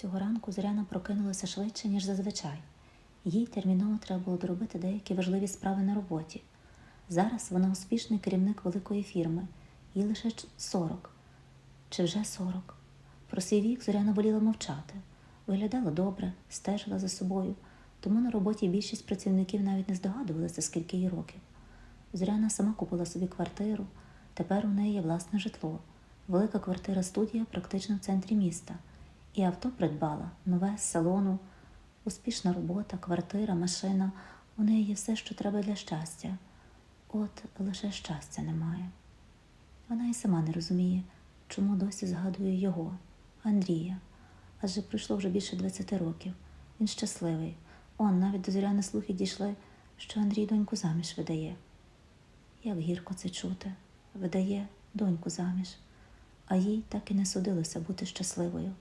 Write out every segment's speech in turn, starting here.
Цього ранку Зоряна прокинулася швидше, ніж зазвичай. Їй терміново треба було доробити деякі важливі справи на роботі. Зараз вона успішний керівник великої фірми, їй лише ч- 40. Чи вже 40. Про свій вік Зоряна воліла мовчати. Виглядала добре, стежила за собою, тому на роботі більшість працівників навіть не здогадувалися, скільки їй років. Зоряна сама купила собі квартиру, тепер у неї є власне житло. Велика квартира студія практично в центрі міста. І авто придбала нове з салону, успішна робота, квартира, машина. У неї є все, що треба для щастя. От лише щастя немає. Вона і сама не розуміє, чому досі згадує його, Андрія. Адже пройшло вже більше 20 років. Він щасливий. Он навіть до зоряни слухи дійшли, що Андрій доньку заміж видає. Як гірко це чути, видає доньку заміж, а їй так і не судилося бути щасливою,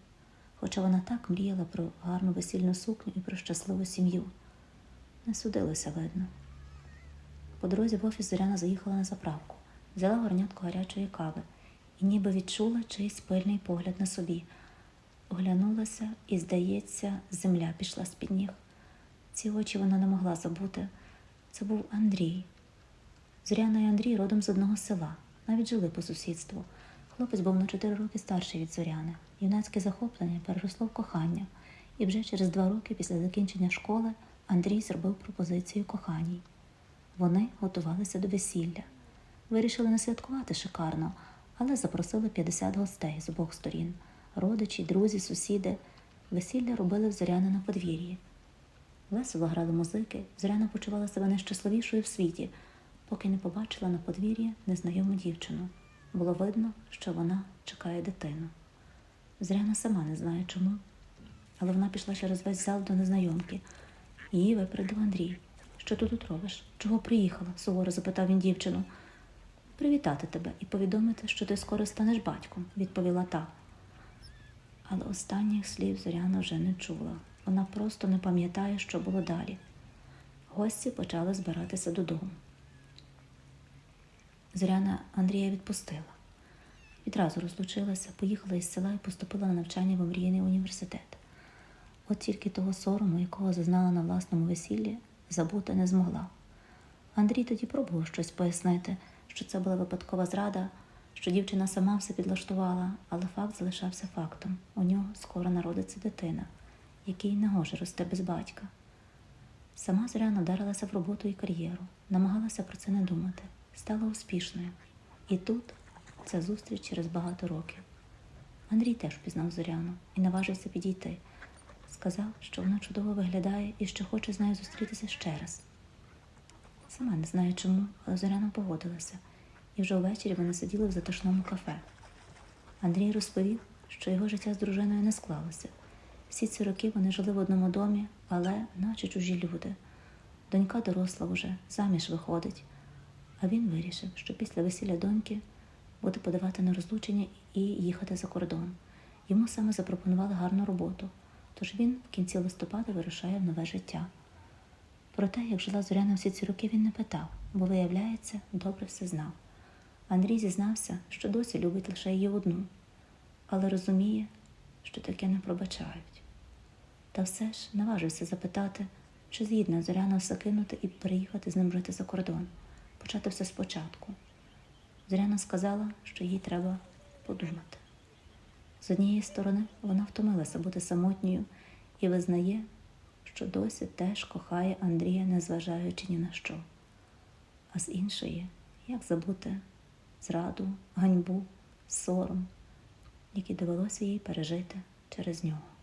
хоча вона так мріяла про гарну весільну сукню і про щасливу сім'ю. Не судилося, видно. По дорозі в офіс Зоряна заїхала на заправку, взяла горнятку гарячої кави і ніби відчула чийсь пильний погляд на собі. Оглянулася і, здається, земля пішла з-під ніг. Ці очі вона не могла забути. Це був Андрій. Зоряна і Андрій родом з одного села, навіть жили по сусідству. Хлопець був на чотири роки старший від Зоряни. Юнацьке захоплення переросло в кохання, і вже через два роки після закінчення школи Андрій зробив пропозицію коханій. Вони готувалися до весілля. Вирішили не святкувати шикарно, але запросили 50 гостей з обох сторін родичі, друзі, сусіди. Весілля робили в Зоряни на подвір'ї. Весело грали музики, Зоряна почувала себе найщасливішою в світі, поки не побачила на подвір'ї незнайому дівчину. Було видно, що вона чекає дитину. Зоряна сама не знає чому, але вона пішла через весь зал до незнайомки. Її випередив Андрій. Що ти тут робиш? Чого приїхала? суворо запитав він дівчину. Привітати тебе і повідомити, що ти скоро станеш батьком, відповіла та. Але останніх слів Зоряна вже не чула. Вона просто не пам'ятає, що було далі. Гості почали збиратися додому. Зоряна Андрія відпустила. Відразу розлучилася, поїхала із села і поступила на навчання в омріяний університет. От тільки того сорому, якого зазнала на власному весіллі, забути не змогла. Андрій тоді пробував щось пояснити, що це була випадкова зрада, що дівчина сама все підлаштувала, але факт залишався фактом. У нього скоро народиться дитина, який не може рости без батька. Сама Зоряна вдарилася в роботу і кар'єру, намагалася про це не думати, стала успішною. І тут ця зустріч через багато років. Андрій теж впізнав Зоряну і наважився підійти. Сказав, що вона чудово виглядає і що хоче з нею зустрітися ще раз. Сама не знаю чому, але Зоряна погодилася, і вже ввечері вони сиділи в затишному кафе. Андрій розповів, що його життя з дружиною не склалося. Всі ці роки вони жили в одному домі, але наче чужі люди. Донька доросла вже, заміж виходить. А він вирішив, що після весілля доньки буде подавати на розлучення і їхати за кордон. Йому саме запропонували гарну роботу, тож він в кінці листопада вирушає в нове життя. Про те, як жила Зоряна всі ці роки, він не питав, бо, виявляється, добре все знав. Андрій зізнався, що досі любить лише її одну, але розуміє, що таке не пробачають. Та все ж наважився запитати, чи згідна Зоряна все кинути і переїхати з ним жити за кордон, почати все спочатку. Зоряна сказала, що їй треба подумати. З однієї сторони, вона втомилася бути самотньою і визнає, що досі теж кохає Андрія, незважаючи ні на що. А з іншої, як забути зраду, ганьбу, сором, які довелося їй пережити через нього.